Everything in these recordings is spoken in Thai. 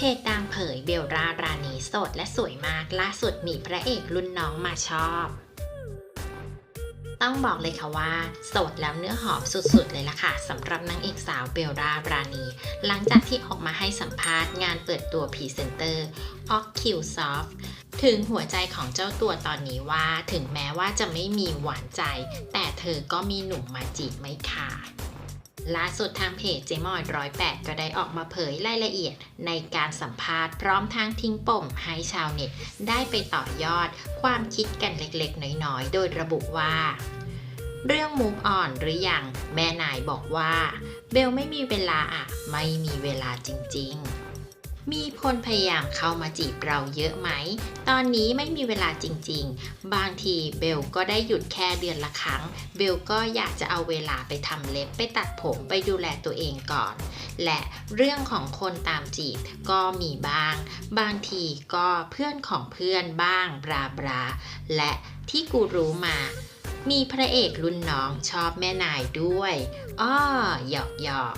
เพจดังเผยเบลรารานีโสดและสวยมากล่าสุดมีพระเอกรุ่นน้องมาชอบ ต้องบอกเลยค่ะว่า โสดแล้วเนื้อหอมสุดๆเลยล่ะค่ะสำหรับนางเอกสาวเบลรารานี หลังจากที่ออกมาให้สัมภาษณ์งานเปิดตัวพรีเซนเตอร์ o c q u s o f t ถึงหัวใจของเจ้าตัวตอนนี้ว่าถึงแม้ว่าจะไม่มีหวานใจ แต่เธอก็มีหนุ่มมาจีบไม่ขาด ล่าสุดทางเพจเจมอยร้อยแปดก็ได้ออกมาเผยรายละเอียดในการสัมภาษณ์พร้อมทั้งทิ้งปมให้ชาวเน็ตได้ไปต่อยอดความคิดกันเล็กๆ น้อยๆ โดยระบุว่า เรื่องมูฟออนหรืออยังแม่นายบอกว่า เบลไม่มีเวลาอะไม่มีเวลาจริง ๆ มีคนพยายามเข้ามาจีบเราเยอะไหม ตอนนี้ไม่มีเวลาจริงๆ บางทีเบลก็ได้หยุดแค่เดือนละครั้ง เบลก็อยากจะเอาเวลาไปทำเล็บไปตัดผมไปดูแลตัวเองก่อน และเรื่องของคนตามจีบก็มีบ้าง บางทีก็เพื่อนของเพื่อนบ้างบราบราและที่กูรู้มามีพระเอกรุ่นน้องชอบแม่นายด้วย อ้อหยอกหยอก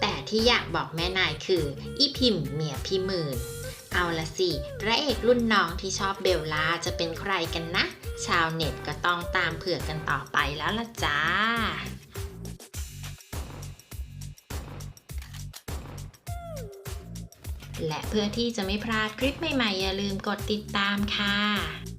แต่ที่อยากบอกแม่นายคืออีพิมพ์เมียพี่หมื่น เอาละสิ พระเอกรุ่นน้องที่ชอบเบลล่าจะเป็นใครกันนะ ชาวเน็ตก็ต้องตามเผื่อกกันต่อไปแล้วล่ะจ้าและเพื่อที่จะไม่พลาดคลิปใหม่ๆ อย่าลืมกดติดตามค่ะ